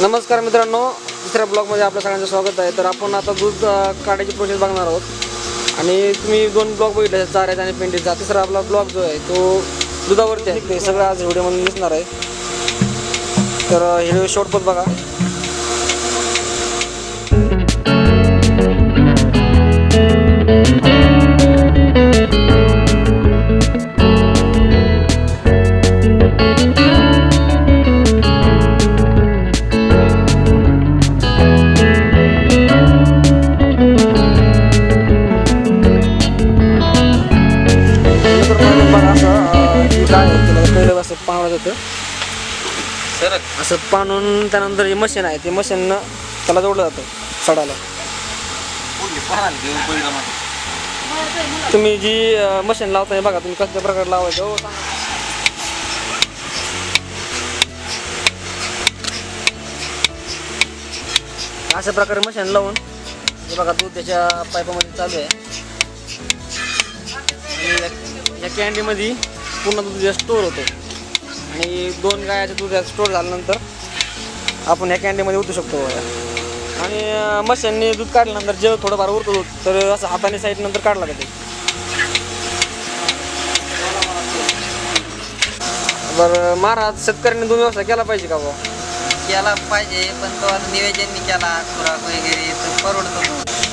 नमस्कार मित्रांनो दुसऱ्या ब्लॉगमध्ये आपल्या सगळ्यांचं स्वागत आहे. तर आपण आता दूध काढायची प्रोसेस बघणार आहोत. आणि तुम्ही दोन ब्लॉग बघितले चाऱ्याचा आणि पेंडीचा तिसरा आपला ब्लॉग जो आहे तो दुधावरती आहे. ते सगळं आज व्हिडिओमध्ये दिसणार आहे. तर हे हे शॉर्टपत बघा. असं पाणवलं जातं. सर असं पाणून त्यानंतर जे मशीन आहे ते मशीन त्याला जोडलं जातं सडाला तुम्ही जी मशीन लावताय बघा तुम्ही कसल्या प्रकारे लावायचं हो सांगा. अशा प्रकारे मशीन लावून हे बघा दूध त्याच्या पाईपामध्ये चालू आहे. या- या कॅन्डीमध्ये पूर्ण दूध स्टोर होतं. आणि दोन गायाचं दूध स्टोर झाल्यानंतर आपण ह्या कॅन्डीमध्ये उतरू शकतो बघा. आणि अं, मशीनने दूध काढल्यानंतर जेव्हा थोडंफार उरतो दूध तर असं हाताने साईड नंतर काढला जाते बरं महाराज शेतकऱ्यांनी दोन व्यवसाय केला पाहिजे का बुवा? केला पाहिजे पण तो आता नियोजन केला खुराक वगैरे तर परवडतो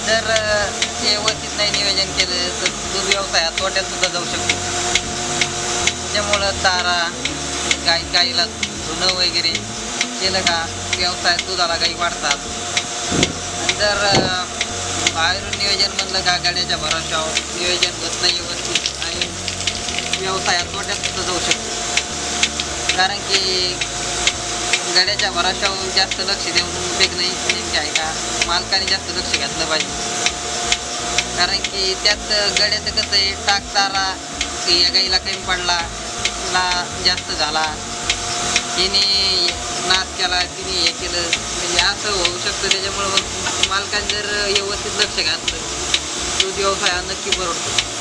जर ते व्यवस्थित नाही नियोजन केलं तर दूध व्यवसायात तोट्यात सुद्धा जाऊ शकतो. त्यामुळं तारा गाई गाईला धुणं वगैरे केलं का? व्यवसाय दुधाला गाई वाढतात. नंतर बाहेरून नियोजन म्हणलं का गाड्याच्या भरोशावर नियोजन होत नाही व्यवस्थित आणि व्यवसायात तोट्यात सुद्धा जाऊ शकतो. कारण की गड्याच्या भरोशावर जास्त लक्ष देऊन उपयोग नाही नेमके आहे का? मालकाने जास्त लक्ष घातलं पाहिजे. कारण की त्यात गड्याचं कसं आहे टाक तारा या गाईला कमी पडला ला जास्त झाला. तिने नाश केला तिने हे केलं. म्हणजे असं होऊ शकतं त्याच्यामुळं मग मालकाने जर व्यवस्थित लक्ष घातलं दूध व्यवसाय हा नक्की परवडतो